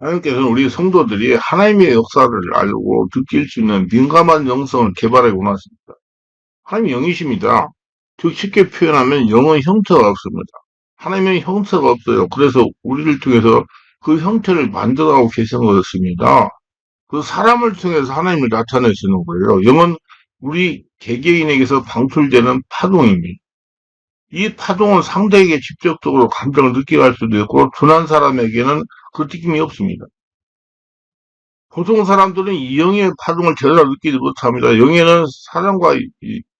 하나님께서는 우리 성도들이 하나님의 역사를 알고 느낄 수 있는 민감한 영성을 개발해 원하십니다. 하나님이 영이십니다. 즉 쉽게 표현하면 영은 형태가 없습니다. 하나님의 형태가 없어요. 그래서 우리를 통해서 그 형태를 만들어가고 계신 것입니다. 그 사람을 통해서 하나님을 나타내시는 거예요. 영은 우리 개개인에게서 방출되는 파동입니다. 이 파동은 상대에게 직접적으로 감정을 느끼게 할 수도 있고 둔한 사람에게는 그 느낌이 없습니다. 보통 사람들은 이 영의 파동을 제대로 느끼지 못합니다. 영에는 사람과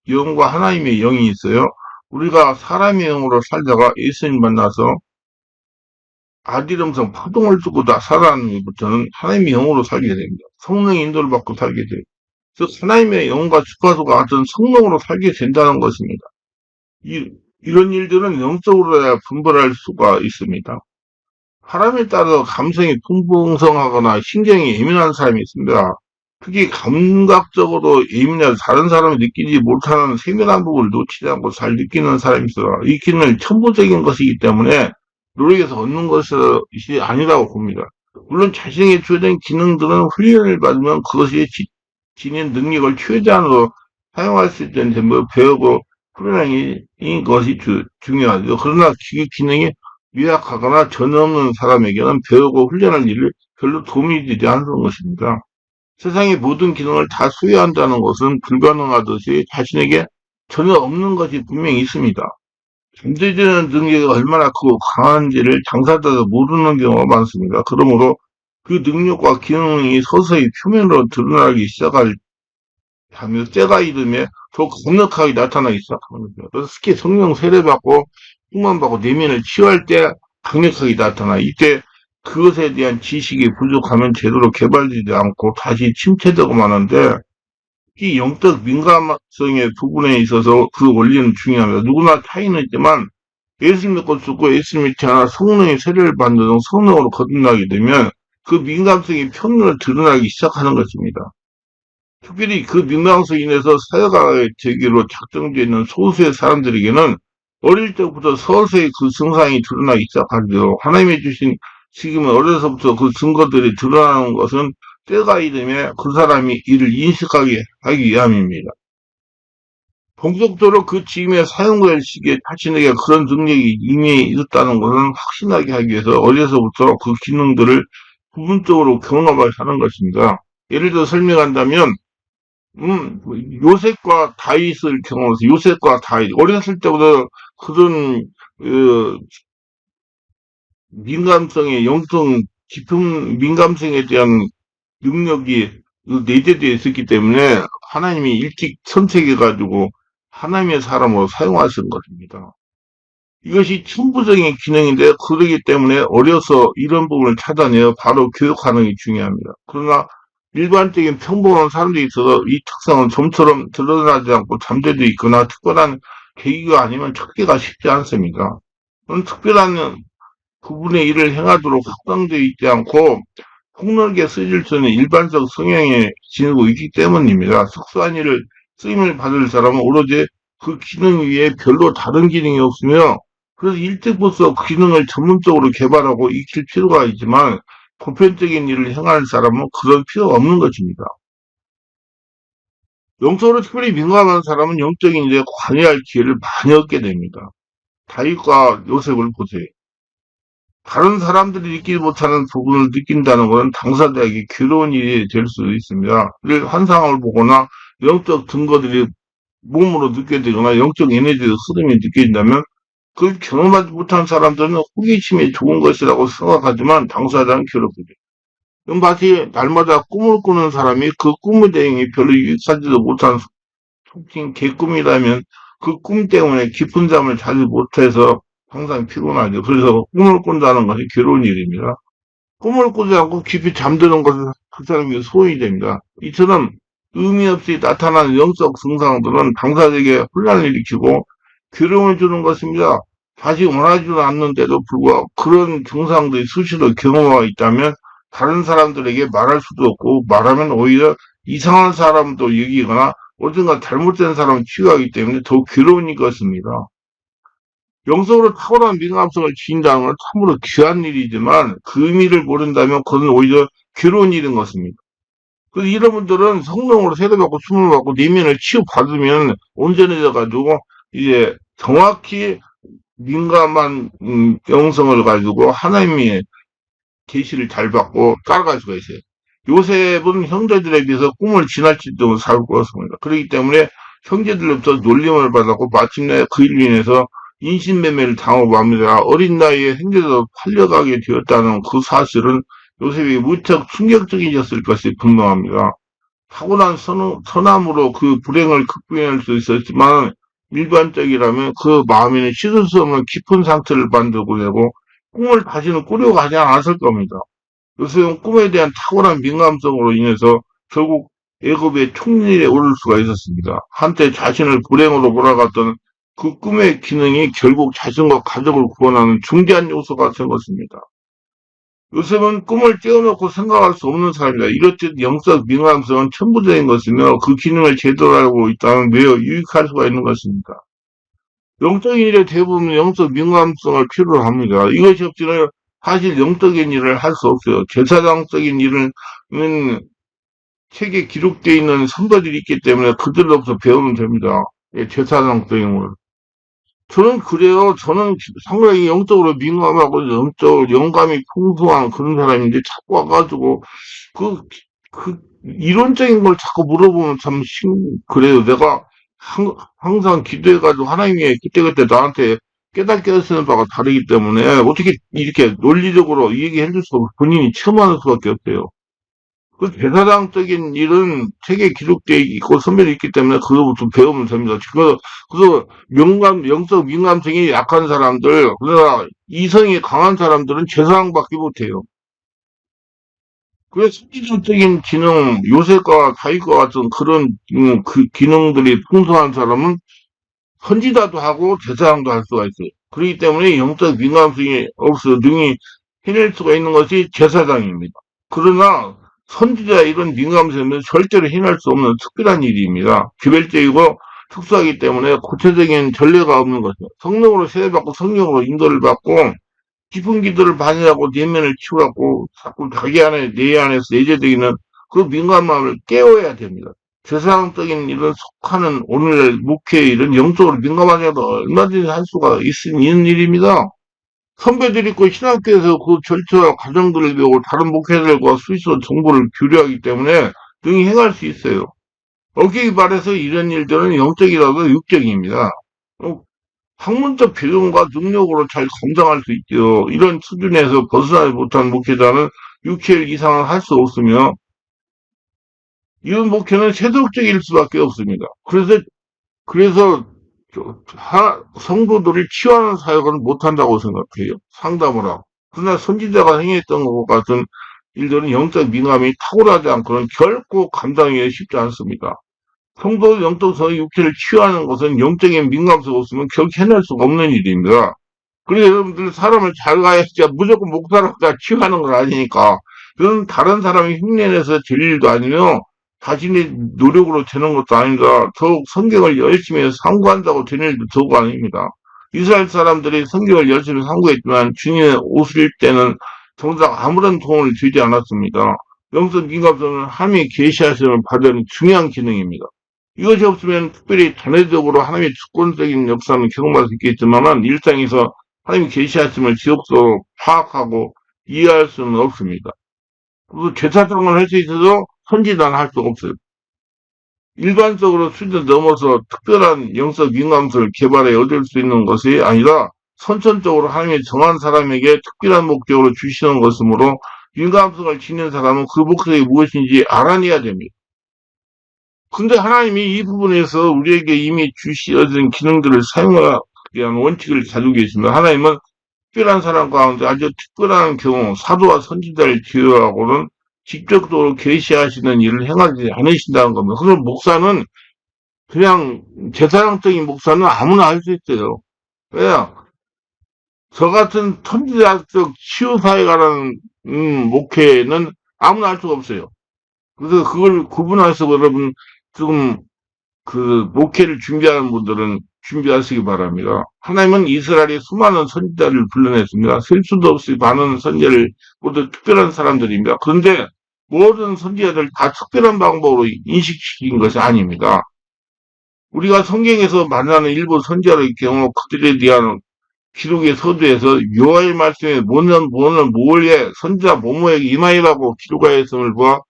영과 하나님의 영이 있어요. 우리가 사람의 영으로 살다가 예수님 만나서 아디름성 파동을 두고 다 살아가는 것부터는 하나님의 영으로 살게 됩니다. 성령의 인도를 받고 살게 돼요. 즉 하나님의 영과 주파수가 같은 성령으로 살게 된다는 것입니다. 이, 이런 일들은 영적으로야 분별할 수가 있습니다. 사람에 따라 감성이 풍부성하거나 신경이 예민한 사람이 있습니다. 특히 감각적으로 예민해서 다른 사람이 느끼지 못하는 세밀한 부분을 놓치지 않고 잘 느끼는 사람이 있어요. 이 기능은 천부적인 것이기 때문에 노력해서 얻는 것이 아니라고 봅니다. 물론 자신에게 주어진 기능들은 훈련을 받으면 그것이 지, 지닌 능력을 최대한으로 사용할 수 있는 전부 배우고 훈련하는 것이 주, 중요하죠. 그러나 그 기능이 미약하거나 전혀 없는 사람에게는 배우고 훈련할 일을 별로 도움이 되지 않는 것입니다. 세상의 모든 기능을 다 수여한다는 것은 불가능하듯이 자신에게 전혀 없는 것이 분명히 있습니다. 잠재되는 능력이 얼마나 크고 강한지를 당사자도 모르는 경우가 많습니다. 그러므로 그 능력과 기능이 서서히 표면으로 드러나기 시작할 하며 때가 이르며 더 강력하게 나타나기 시작합니다. 그래서 특히 성령 세례받고 충만받고 내면을 치유할 때 강력하게 나타나 이때 그것에 대한 지식이 부족하면 제대로 개발되지 않고 다시 침체되고 마는데 이 영적 민감성의 부분에 있어서 그 원리는 중요합니다. 누구나 차이는 있지만 예수 믿고 죽고 예수 믿지 않아 성령의 세례를 받는 등 성령으로 거듭나게 되면 그 민감성이 표면으로 드러나기 시작하는 것입니다. 특별히 그 민감성에 인해서 사회가 되기로 작정되어 있는 소수의 사람들에게는 어릴 때부터 서서히 그 증상이 드러나기 시작하죠. 하나님이 주신 지금 어려서부터 그 증거들이 드러나는 것은 때가 이르면 그 사람이 이를 인식하게 하기 위함입니다. 본격적으로 그 지금의 사용될 시기에 자신에게 그런 능력이 이미 있었다는 것은 확신하게 하기 위해서 어려서부터 그 기능들을 부분적으로 경험을 하는 것입니다. 예를 들어 설명한다면 음, 요셉과 다윗을 경험해서 요셉과 다윗 어렸을 때부터 그런 그 민감성의 영성 깊은 민감성에 대한 능력이 내재되어 있었기 때문에 하나님이 일찍 선택해 가지고 하나님의 사람으로 사용하신 것입니다. 이것이 천부적인 기능인데 그러기 때문에 어려서 이런 부분을 찾아내어 바로 교육하는 게 중요합니다. 그러나 일반적인 평범한 사람들이 있어서 이 특성은 좀처럼 드러나지 않고 잠재되어 있거나 특별한 계기가 아니면 찾기가 쉽지 않습니다. 특별한 부분의 일을 행하도록 확장되어 있지 않고 폭넓게 쓰일 수 있는 일반적 성향에 지니고 있기 때문입니다. 특수한 일을 쓰임을 받을 사람은 오로지 그 기능 위에 별로 다른 기능이 없으며 그래서 일찍부터 그 기능을 전문적으로 개발하고 익힐 필요가 있지만 보편적인 일을 행할 사람은 그런 필요가 없는 것입니다. 영적으로 특별히 민감한 사람은 영적인 일에 관여할 기회를 많이 얻게 됩니다. 다윗과 요셉을 보세요. 다른 사람들이 느끼지 못하는 부분을 느낀다는 것은 당사자에게 괴로운 일이 될수 있습니다. 환상을 보거나 영적 증거들이 몸으로 느껴 지거나 영적 에너지의 흐름이 느껴진다면 그걸 경험하지 못한 사람들은 호기심이 좋은 것이라고 생각하지만 당사자는 괴롭거든요. 마치 날마다 꿈을 꾸는 사람이 그 꿈의 내용이 별로 유익하지도 못한 속칭 개꿈이라면 그 꿈 때문에 깊은 잠을 자지 못해서 항상 피곤하죠. 그래서 꿈을 꾼다는 것이 괴로운 일입니다. 꿈을 꾸지 않고 깊이 잠드는 것은 그 사람에게 소원이 됩니다. 이처럼 의미 없이 나타나는 영적 증상들은 당사자에게 혼란을 일으키고 괴로움을 주는 것입니다. 다시 원하지도 않는데도 불구하고 그런 증상들이 수시로 경험하고 있다면 다른 사람들에게 말할 수도 없고 말하면 오히려 이상한 사람도 여기거나 어딘가 잘못된 사람을 치유하기 때문에 더 괴로운 것입니다. 영성으로 탁월한 민감성을 지닌다는 건 참으로 귀한 일이지만 그 의미를 모른다면 그건 오히려 괴로운 일인 것입니다. 그 이런 분들은 성령으로 세례받고 숨을 받고 내면을 치유받으면 온전해져가지고 이제 정확히 민감한 음, 영성을 가지고 하나님의 계시를 잘 받고 따라갈 수가 있어요. 요셉은 형제들에 비해서 꿈을 지날지도 살고 그렇습니다. 그렇기 때문에 형제들로부터 놀림을 받았고 마침내 그 일로 인해서 인신매매를 당하고 맙니다. 어린 나이에 형제도 팔려가게 되었다는 그 사실은 요셉이 무척 충격적이었을 것이 분명합니다. 타고난 선, 선함으로 그 불행을 극복할 수 있었지만 일반적이라면 그 마음에는 씻을 수 없는 깊은 상처를 만들고 되고 꿈을 다시는 꾸려가지 않았을 겁니다. 요셉은 꿈에 대한 탁월한 민감성으로 인해서 결국 애굽의 총리에 오를 수가 있었습니다. 한때 자신을 불행으로 몰아갔던 그 꿈의 기능이 결국 자신과 가족을 구원하는 중대한 요소가 된 것입니다. 요셉은 꿈을 떼어놓고 생각할 수 없는 사람이다. 이렇듯 영적 민감성은 천부적인 것이며 그 기능을 제대로 알고 있다면 매우 유익할 수가 있는 것입니다. 영적인 일에 대부분 영적 민감성을 필요로 합니다. 이것이 없이는 사실 영적인 일을 할 수 없어요. 제사장적인 일은 책에 기록되어 있는 선거들이 있기 때문에 그들로부터 배우면 됩니다. 예, 제사장적인 걸. 저는 그래요. 저는 상당히 영적으로 민감하고 영적 영감이 풍부한 그런 사람인데 자꾸 와가지고 그, 그 이론적인 걸 자꾸 물어보면 참 신, 그래요. 내가 항, 항상 기도해가지고 하나님이 그때그때 나한테 깨닫게 하시는 바가 다르기 때문에 어떻게 이렇게 논리적으로 얘기해 줄수 없고 본인이 체험하는 수밖에 없어요. 그 대사장적인 일은 책에 기록되어 있고 선별이 있기 때문에 그거부터 배우면 됩니다. 그래서, 그래서 명감, 영적 민감성이 약한 사람들, 그러나 이성이 강한 사람들은 제사장밖에 못해요. 그래서 신기적인 기능, 요새과 다윗과 같은 그런 음, 그 기능들이 풍성한 사람은 선지자도 하고 제사장도 할 수가 있어요. 그렇기 때문에 영적 민감성이 없어 능히 해낼 수가 있는 것이 제사장입니다. 그러나 선지자 이런 민감성은 절대로 해낼 수 없는 특별한 일입니다. 규별적이고 특수하기 때문에 구체적인 전례가 없는 것이죠. 성령으로 세례받고 성령으로 인도를 받고 깊은 기도를 많이 하고 내면을 치우고 자꾸 자기 안에 내 안에서 내재되어 그 민감함을 깨워야 됩니다. 세상적인 일은 속하는 오늘 목회 일은 영적으로 민감하게도 얼마든지 할 수가 있는 일입니다. 선배들 있고 신학교에서 그 절차와 과정들을 배우고 다른 목회들과 수시로 정보를 교류하기 때문에 등이 행할 수 있어요. 어기 말해서 이런 일들은 영적이라도 육적입니다. 어, 학문적 배움과 능력으로 잘 감당할 수 있죠. 이런 수준에서 벗어나지 못한 목회자는 6일 이상은 할 수 없으며 이런 목회는 세속적일 수밖에 없습니다. 그래서 그래서 하, 성도들을 치유하는 사역은 못한다고 생각해요. 상담을 하고. 그러나 선지자가 행했던 것 같은 일들은 영적 민감이 탁월하지 않고는 결코 감당이 쉽지 않습니다. 성도 영적성의 육체를 치유하는 것은 영적인 민감성 없으면 결코 해낼 수가 없는 일입니다. 그래서 여러분들 사람을 잘 가야 진짜 무조건 목사로 다 치유하는 건 아니니까. 그건 다른 사람이 흉내내서 될 일도 아니며 자신의 노력으로 되는 것도 아닙니다. 더욱 성경을 열심히 상고한다고 되는 일도 더욱 아닙니다. 이스라엘 사람들이 성경을 열심히 상고했지만 주님의 오실 때는 정작 아무런 도움을 주지 않았습니다. 영성 민감성은 하나님의 계시하심을 받은 중요한 기능입니다. 이것이 없으면 특별히 단회적으로 하나님의 주권적인 역사는 경험할 수 있겠지만 일상에서 하나님의 계시하심을 지속적으로 파악하고 이해할 수는 없습니다. 그리고 죄사정을 할 수 있어도 선지단 할 수 없어요. 일반적으로 수준을 넘어서 특별한 영적 민감성을 개발해 얻을 수 있는 것이 아니라 선천적으로 하나님의 정한 사람에게 특별한 목적으로 주시는 것이므로 민감성을 지닌 사람은 그 목적이 무엇인지 알아내야 됩니다. 근데 하나님이 이 부분에서 우리에게 이미 주시어진 기능들을 사용하기 위한 원칙을 가지고 계십니다. 하나님은 특별한 사람 가운데 아주 특별한 경우 사도와 선지자를 제외하고는 직접적으로 계시하시는 일을 행하지 않으신다는 겁니다. 그럼 목사는 그냥 제사장적인 목사는 아무나 할 수 있어요. 왜요? 저 같은 천지자적 치유사회가라는 음, 목회는 아무나 할 수가 없어요. 그래서 그걸 구분해서 여러분 지금 그 목회를 준비하는 분들은 준비하시기 바랍니다. 하나님은 이스라엘의 수많은 선지자를 불러냈습니다. 셀 수도 없이 많은 선지자를 모두 특별한 사람들입니다. 그런데 모든 선지자들 다 특별한 방법으로 인식시킨 것이 아닙니다. 우리가 성경에서 만나는 일부 선지자의 경우 그들에 대한 기록의 서두에서 요하의 말씀에 뭐는 뭐는 뭐에 선지자 모모에게 임하이라고 기록하였음을 보아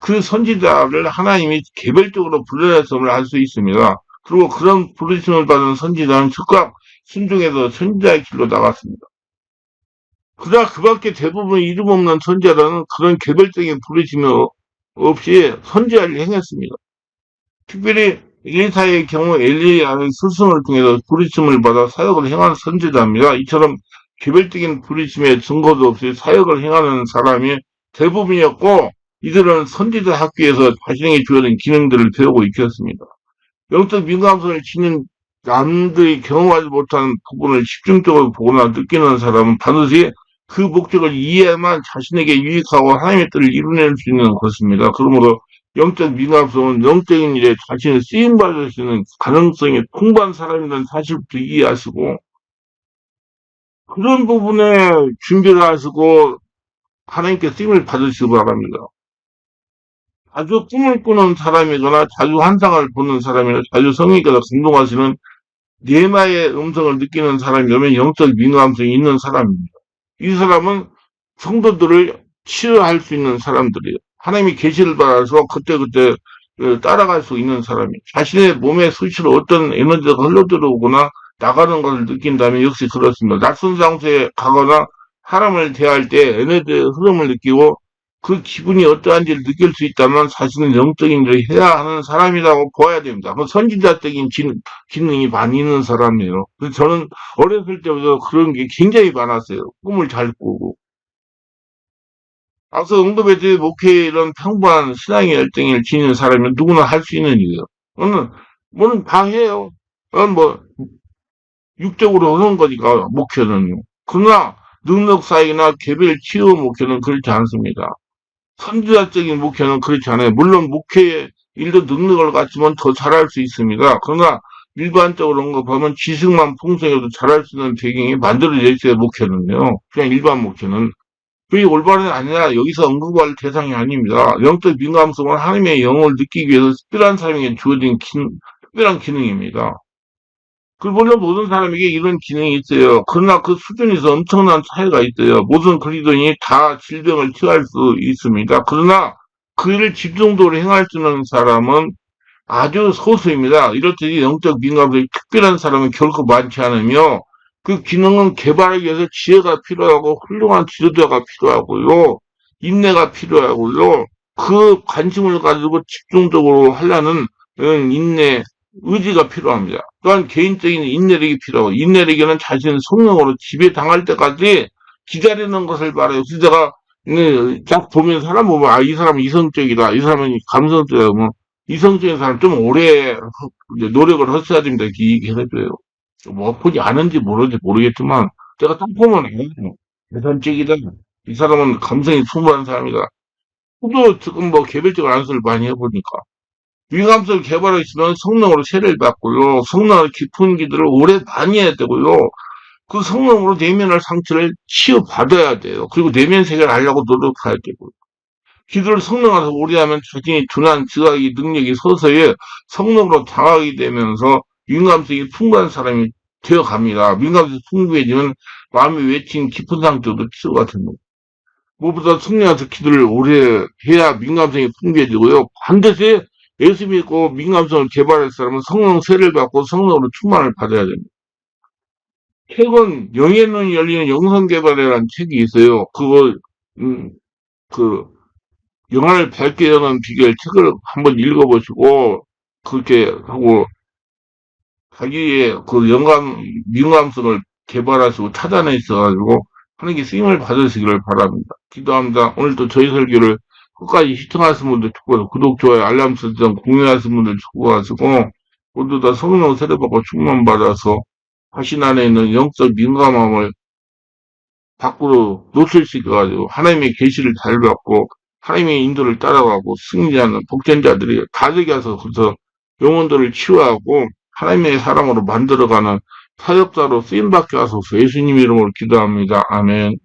그 선지자를 하나님이 개별적으로 불러냈음을 알 수 있습니다. 그리고 그런 부르심을 받은 선지자는 즉각 순종해서 선지자의 길로 나갔습니다. 그러나 그 밖에 대부분 이름 없는 선지자는 그런 개별적인 부르심이 없이 선지자를 행했습니다. 특별히 엘리사의 경우 엘리야의 스승을 통해서 부르심을 받아 사역을 행하는 선지자입니다. 이처럼 개별적인 부르심의 증거도 없이 사역을 행하는 사람이 대부분이었고 이들은 선지자 학교에서 자신에게 주어진 기능들을 배우고 익혔습니다. 영적 민감성을 지닌 남들이 경험하지 못한 부분을 집중적으로 보거나 느끼는 사람은 반드시 그 목적을 이해만 자신에게 유익하고 하나님의 뜻을 이루낼 수 있는 것입니다. 그러므로 영적 민감성은 영적인 일에 자신을 쓰임받을 수 있는 가능성이 풍부한 사람이라는 사실부터 이해하시고 그런 부분에 준비를 하시고 하나님께 쓰임을 받으시기 바랍니다. 자주 꿈을 꾸는 사람이거나 자주 환상을 보는 사람이나 자주 성령께서 감동하시는 네마의 음성을 느끼는 사람이라면 영적 민감성이 있는 사람입니다. 이 사람은 성도들을 치유할 수 있는 사람들이에요. 하나님이 계시를 받아서 그때그때 따라갈 수 있는 사람이 자신의 몸에 수시로 어떤 에너지가 흘러들어오거나 나가는 것을 느낀다면 역시 그렇습니다. 낯선 장소에 가거나 사람을 대할 때 에너지의 흐름을 느끼고 그 기분이 어떠한지를 느낄 수 있다면 사실은 영적인 일을 해야 하는 사람이라고 보아야 됩니다. 그 선지자적인 기능, 이 많이 있는 사람이에요. 그래서 저는 어렸을 때부터 그런 게 굉장히 많았어요. 꿈을 잘 꾸고. 앞서 응급의 목회 이런 평범한 신앙의 열정을 지니는 사람은 누구나 할 수 있는 일이에요. 저는 뭐는 다 해요. 뭐 육적으로 하는 거니까 목회는요. 그러나 능력 사이나 개별 치유 목회는 그렇지 않습니다. 선지자적인 목회는 그렇지 않아요. 물론 목회의 일도 능력을 갖추면 더 잘할 수 있습니다. 그러나 일반적으로 언급하면 지식만 풍성해도 잘할 수 있는 배경이 만들어져 있어요, 목회는요. 그냥 일반 목회는. 그게 올바른 아니라 여기서 언급할 대상이 아닙니다. 영적 민감성은 하나님의 영을 느끼기 위해서 특별한 사람에게 주어진 기, 특별한 기능입니다. 그 물론 모든 사람에게 이런 기능이 있어요. 그러나 그 수준에서 엄청난 차이가 있어요. 모든 그리스도인이 다 질병을 치유할 수 있습니다. 그러나 그 일을 집중적으로 행할 수 있는 사람은 아주 소수입니다. 이렇듯이 영적 민감성이 특별한 사람은 결코 많지 않으며 그 기능은 개발하기 위해서 지혜가 필요하고 훌륭한 지도자가 필요하고요. 인내가 필요하고요. 그 관심을 가지고 집중적으로 하려는 인내, 의지가 필요합니다. 또한 개인적인 인내력이 필요하고 인내력에는 자신의 성령으로 지배당할 때까지 기다리는 것을 말해요. 그래서 제가 딱 보면 사람 보면 아 이 사람은 이성적이다. 이 사람은 감성적이다. 뭐 이성적인 사람 좀 오래 노력을 했어야 됩니다. 이렇게 얘기해줘요. 뭐 보지 않은지 모르지 모르겠지만 제가 딱 보면 계산적이다. 이 사람은 감성이 풍부한 사람이다. 저도 지금 뭐 개별적 안수를 많이 해보니까 위감성을 개발하시면 성령으로 세례를 받고요. 성령의 깊은 기도를 오래 많이 해야 되고요. 그 성령으로 내면의 상처를 치유받아야 돼요. 그리고 내면 세계를 하려고 노력해야 되고요. 성령 안에서 오래 하면 자신이 둔한 지각이 능력이 서서히 성령으로 장하게 되면서 민감성이 풍부한 사람이 되어 갑니다. 민감성이 풍부해지면 마음이 외친 깊은 상처도 치유가 됩니다. 무엇보다 성령한테 기도를 오래 해야 민감성이 풍부해지고요. 반드시 예수 믿고 민감성을 개발할 사람은 성령 세를 받고 성령으로 충만을 받아야 됩니다. 책은 영의 눈이 열리는 영성 개발이라는 책이 있어요. 그거 음, 그 영화를 밝게 여는 비결 책을 한번 읽어보시고 그렇게 하고 자기의 그 영감 민감성을 개발하시고 찾아내셔가지고 하나님께 쓰임을 받으시기를 바랍니다. 기도합니다. 오늘도 저희 설교를 끝까지 시청하신 분들 축복하고 구독, 좋아요, 알람 설정, 공유하신 분들 축복하시고 모두 다 성령 세례받고 충만 받아서 자신 안에 있는 영적 민감함을 밖으로 노출 시켜가지고 하나님의 계시를 잘 받고 하나님의 인도를 따라가고 승리하는 복전자들이 가득이 와서 그래서 영혼들을 치유하고 하나님의 사람으로 만들어가는 사역자로 쓰임받게 하소서 예수님 이름으로 기도합니다. 아멘.